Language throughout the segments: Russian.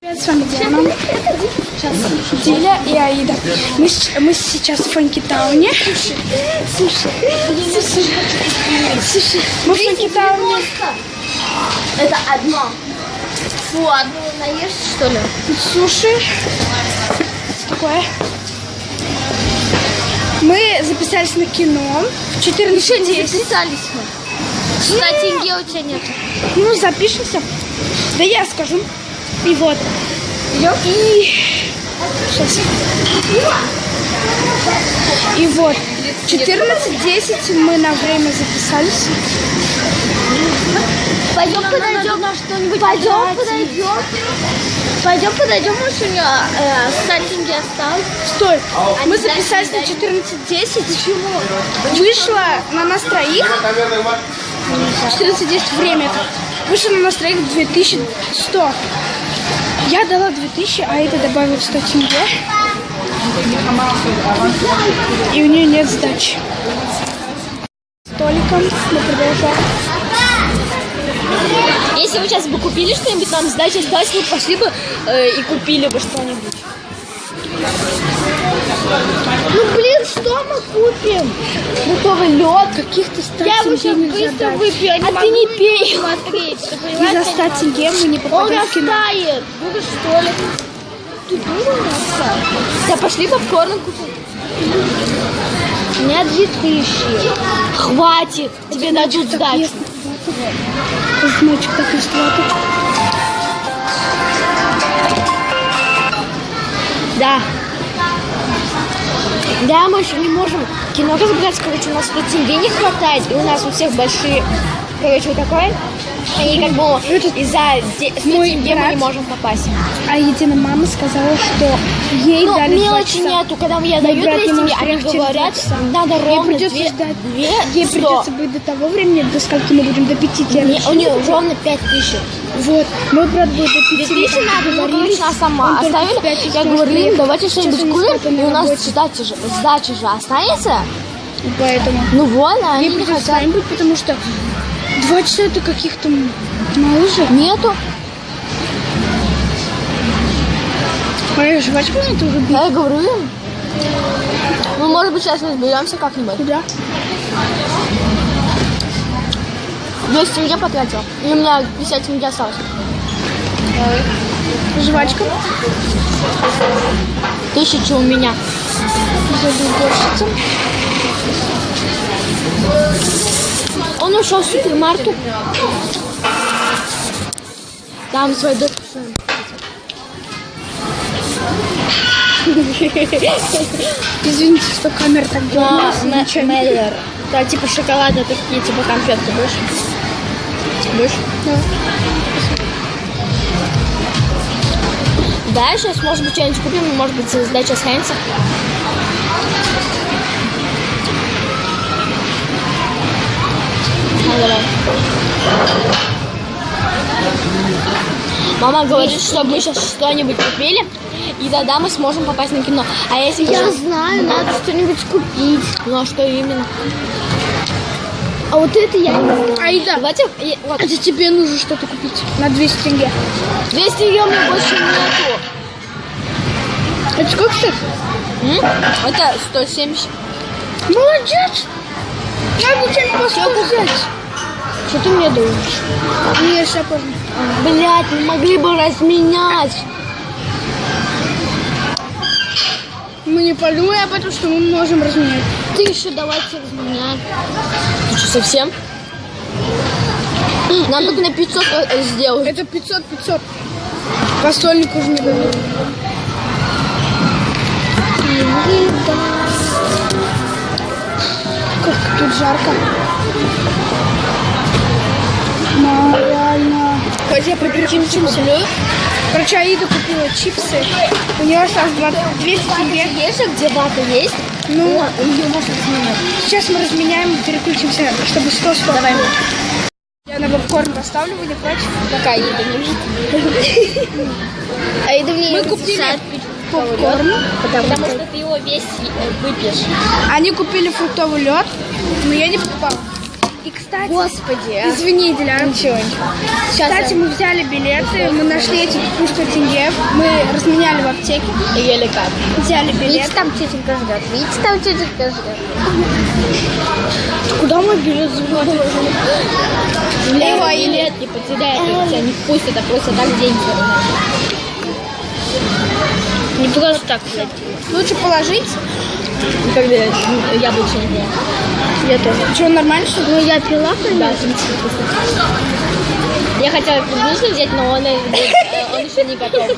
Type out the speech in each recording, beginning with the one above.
Привет, с вами Диана. Диля и Аида. Мы, мы сейчас в Фанкитауне. Суши. Суши. Суши. Суши. Мы в Фанкитауне. Это одно. Фу, одну наешь, что ли? Суши. Такое. Мы записались на кино в 14.10. Записались мы. 100 тенге у тебя нет. Ну, запишемся. Да я скажу. И вот. Идем. И... Сейчас. И вот. 14.10 мы на время записались. Пойдем подойдем на что-нибудь. Пойдем подойдем. Пойдем подойдем, может у нее э, 100 тенге осталось. Стой. Мы Они записались на дальше 14.10. Почему? Вышло на нас троих. 14.10 время. Вышло на нас троих 2100. Я дала 2000, а это добавил 100 тенге. И у нее нет сдачи. Столиком мы продолжаем. Если вы сейчас бы купили что-нибудь, нам сдача осталась, мы пошли бы э, и купили бы что-нибудь. Ну блин, что мы купим? Фруктовый лед. Каких-то 100 Я бы сейчас быстро выпью, а, ты не пей. Смотреть, ты за 100 тенге мы не Он попадем в кино. растает. Будешь что ли? Ты думаешь? Да пошли попкорн купим. У меня две тысячи. Хватит. Тебе дадут сдачу. Значит, так и сладко. Да. Да, мы еще не можем кино разыграть, короче, у нас 100 тенге не хватает, и у нас у всех большие, короче, вот такое. И как бы из-за де- 100 Мой тенге мы не можем попасть. А Едина мама сказала, что ей Ну, дали мелочи нету, когда я даю брат 200 не тенге, может они говорят, надо Ей ровно придется две, ждать. две Ей придется быть до того времени, до скольки мы будем, до пяти Не, терминов. у нее ровно 5 тысяч. Вот, мой брат будет до пяти. 2000 мы надо, ну, короче, она сама оставили. Я говорю, давайте что-нибудь он купим, он и у нас сдача же, сдача же останется. Поэтому. Ну вот, а Ей они не придется хотят. потому что два часа это каких-то мало же. Нету. Моя жвачка мне тоже бить. Да, я говорю им. Ну, может быть, сейчас разберемся как-нибудь. Куда? 200 тенге потратил. И у меня 50 тенге осталось. Жвачка. Тысяча у меня. За уборщица. Он ушел в супермаркет. Там свой дочь. Извините, что камера так Да, делает. Меллер. Да, типа шоколадные такие, типа конфетки будешь? Будешь? Да, сейчас, может быть, что-нибудь купим, может быть, сдача останется. Ну, Мама говорит, что мы сейчас что-нибудь купили, и тогда мы сможем попасть на кино. А если мы сейчас- знаю, надо что-нибудь купить. Ну, а что именно? А вот это я не знаю. Айда, Давайте, и- вот, это тебе нужно что-то купить на 200 тенге. 200 ее у меня больше нету. Это сколько стоит? М? Это 170. Молодец! Надо что-нибудь по взять. Что ты мне думаешь? Не, сейчас поздно. Блять, мы могли бы разменять. Мы не подумали об этом, что мы можем разменять. Ты еще давайте разменять. Ты что, совсем? Нам только на 500 э, сделают. Это 500, 500. По стольнику уже не дают. Как тут жарко. Ну, Хотя поперчим чипсы. Короче, Аида купила чипсы. У нее осталось 20 200 тенге. Есть где вата есть? Ну, Ее можно разменять. сейчас мы разменяем, переключимся, чтобы 100 100 Давай. Я на попкорн поставлю, вы не против? Пока еда лежит. А еда мне Мы купили попкорн, Потому, что ты его весь э, выпьешь. Они купили фруктовый лед, но я не покупала. И, кстати, Господи. извини, Диляра. Ничего, ничего. Сейчас Кстати, мы взяли билеты, мы нашли эти 100 тенге, мы разменяли в аптеке, я еле как. взяли билет. Видите, там тетенька ждет. Видите, там тетенька ждет. Куда мой билет забыл? Лева билет не потеряет, и тебя не впустят, а просто так деньги. Не просто так, блядь. Лучше положить. Никогда ну, яблочный не ела. Я тоже. Что, нормально, что? Ну, я пила, Да, принципе, вкусно. Я хотела клубничный взять, но он, э, он еще не готов.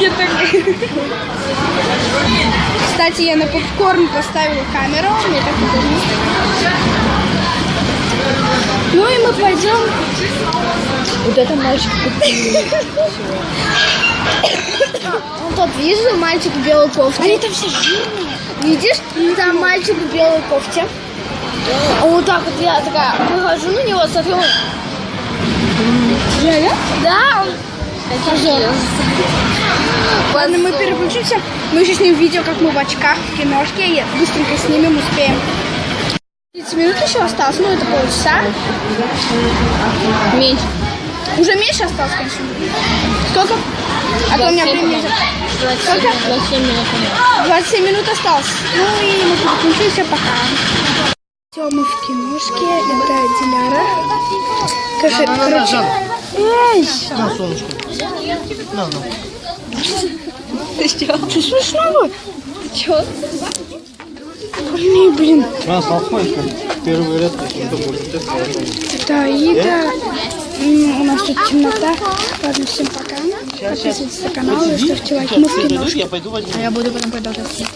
Я так... Кстати, я на попкорн поставила камеру. Мне так удобно. Ну и мы пойдем. Вот это мальчик Он тот, видишь, мальчик в белой кофте? Они там все жирные. Видишь, там мальчик в белой кофте. Вот так вот я такая выхожу на него, смотрю, Реально? да, он... Ладно, мы переключимся. Мы еще снимем видео, как мы в очках в киношке. И быстренько снимем, успеем. 30 минут еще осталось, ну это полчаса. Меньше. Уже меньше осталось, конечно. Сколько? А то у меня времени... за- 27, 27 минут. 27 минут осталось. Ну и мы переключимся пока. Все, мы в киношке. Это Диляра. Скажи, короче... Эй! На, солнышко. На, на. Ты что? Что смешного? Ты чё? Блин, блин. На, салфетка. Первый ряд, добрым. Это Аида. М, У нас тут темнота. Ладно, всем пока. Подписывайтесь на канал и ставьте лайк. Мы в киношке. Возьму. Я буду потом продолжать.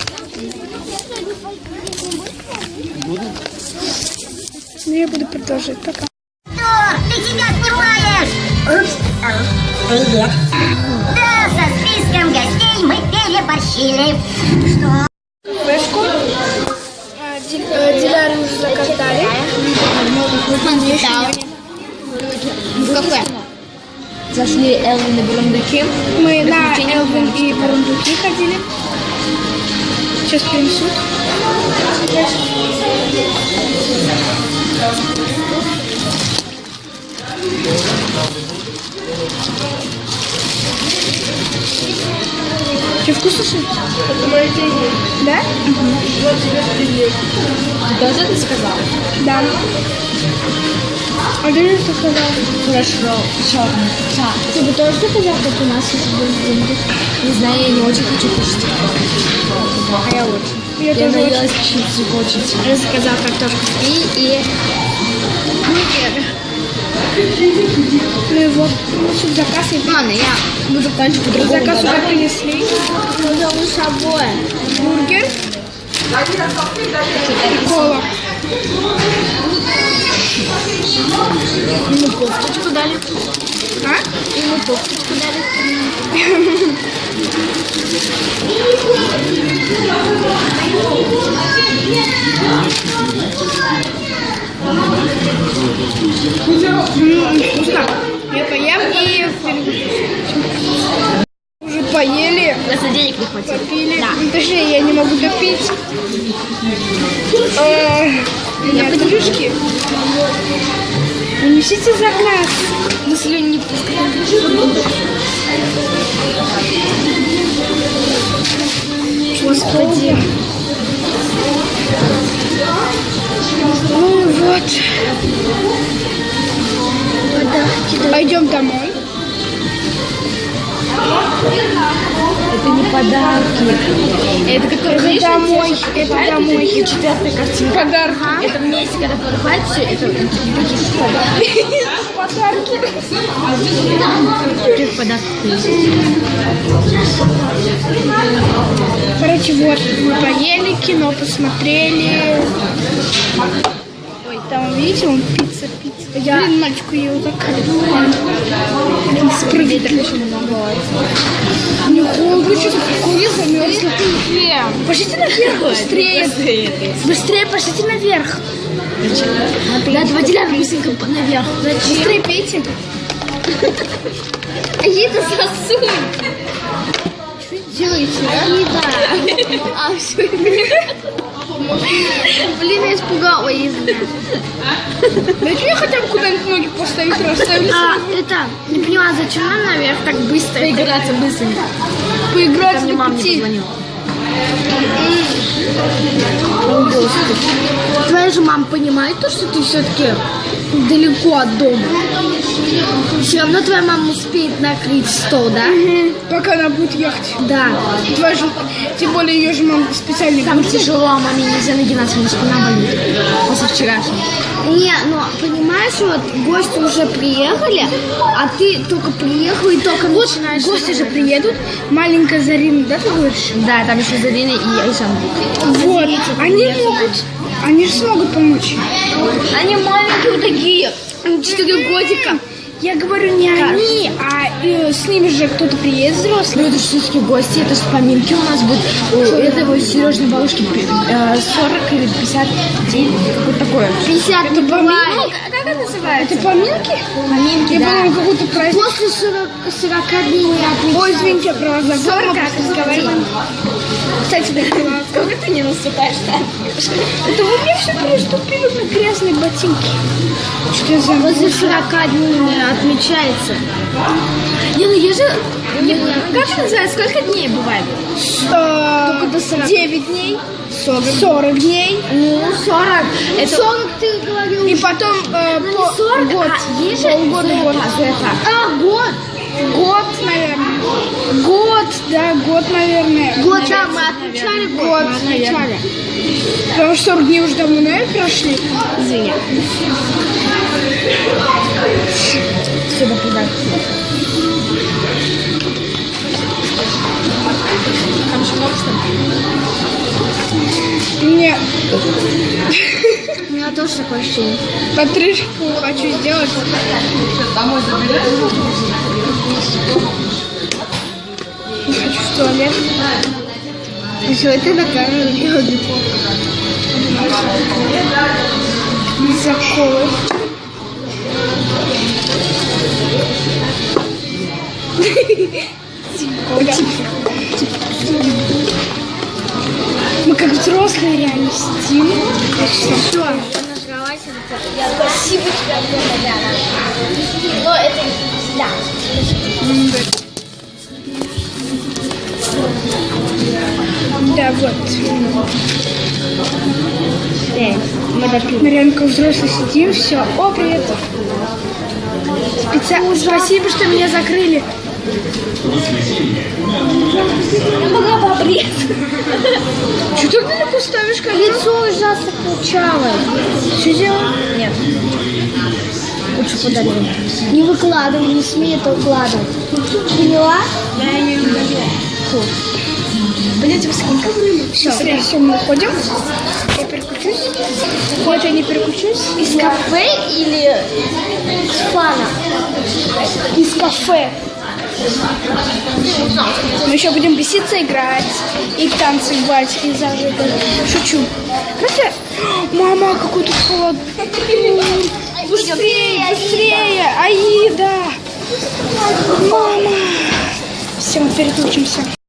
Ну, я буду продолжать. Пока. Ты себя снимаешь! Упс. Привет. Да, со списком гостей мы переборщили. Флешку. Ди- Диляры уже заказали. В кафе. Зашли Элвин и Бурундуки. Мы на Элвин и Бурундуки ходили. Сейчас принесут. Что, вкусно что ли? Да? Ты тоже это сказал? Да. А ты что сказал? Хорошо. Черный. Ты бы тоже заказал, как у нас, если будут деньги? Не знаю, я не очень хочу кушать. А я очень. Я тоже очень. наелась чипсы очень. Я заказала картошку фри и... Ну и вот, тут заказ и Ладно, я буду дальше по-другому. Заказ уже принесли. Потому с собой. Бургер. И кола. Ему кофточку дали. А? Ему кофточку дали. М, Вкусно. Я поем и уже поели, Просто денег не хватило. попили. Да. Ну, Точнее, я не могу допить. Э, меня кружки. Унесите заказ. Мы слюни не пускаем. Господи. Пойдем домой. Это не подарки. Это который, Это домой. Это домой. четвертая картинка. Подарки. Это вместе, когда подходит все, это такие подарки. Подарки. Подарков Короче, вот, мы поели, кино посмотрели. Видите, он пицца, пицца. Я... Блин, мальчику ее закрыл. Несправедливо. Не холодно, что-то прикурил, замерзла. Пошлите наверх, быстрее. Быстрее пошлите наверх. Да, два деляра быстренько наверх. Быстрее пейте. Аида, сосуд. Делайте, а? Аида. А, все. Блин, я испугалась. Дайте мне хотя бы куда-нибудь ноги поставить, расставить. А, это, не поняла, зачем нам наверх так быстро? Поиграться быстренько. Поиграть Ко мне на мама не пути. позвонила. Твоя же мама понимает то, что ты все-таки далеко от дома. Все равно твоя мама успеет накрыть стол, да? Мгм, Пока она будет ехать. Да. Твоя же, тем более ее же мама специально Там будет. тяжело, а маме нельзя нагинаться, у меня спина болит. После вчерашнего. Не, ну понимаешь, вот гости уже приехали, а ты только приехал и только начинаешь. Гости же приедут. Маленькая Зарина, да, ты говоришь? Да, там еще Зарина и Айжан. Вот. Они могут. Они же смогут помочь. Они маленькие вот такие. Четыре годика. Я говорю не они, а э, с ними же кто-то приедет взрослый. Ну это же все-таки гости, это же поминки у нас будут. У этого Сережной бабушки э, 40 или 50 детей, какое такое. 50 Это поминки? Как это называется? Это поминки? Поминки, Я да. подумала, какой-то праздник. После 40, 40 дней не отмечают. Ой, извините, я про забыла. Мы просто разговаривали. Кстати, да. Сколько ты не наступаешь, да? Это вы мне все переступили на грязные ботинки. Что я за... После 40 дней не отмечается. Не, ну я же... Не, как это называется? Сколько дней бывает? Только до 40. 9 дней. 40. 40 дней. Ну, 40. Это... 40 ты говорил. И потом э, Ну, по- не 40, год. а есть же Полгода, год. зета. А, год. Год, наверное. Год, да, год, наверное. Год, да, мы отмечали год. Год, отмечали. Потому что 40 дней уже давно, наверное, прошли. Извини. Сюда туда. Там же ли? Нет, У меня тоже такое ощущение. потрышку хочу сделать. Хочу в туалет. Что это на камеру делать? Заколы. Мы как взрослые реально сидим. Все. Спасибо тебе огромное. Но это да. Да, вот. Мы как взрослые сидим. Все. О, привет. Специально. Спасибо, что меня закрыли. Я могла бы обрезать. Что ты далеко ставишь как Лицо ужасно кричалось. Что делать? Нет. Лучше подарю. Не выкладывай, не смей это укладывать. Поняла? Я не Блять, вы сколько Все, все, мы уходим. Я переключусь. Нет, я не переключусь. Из кафе или с фана? Из кафе. Мы еще будем беситься играть и танцевать, и зажигать. Шучу. Короче, мама, какой тут холод. Быстрее, быстрее, Аида. Мама. Все, мы переключимся.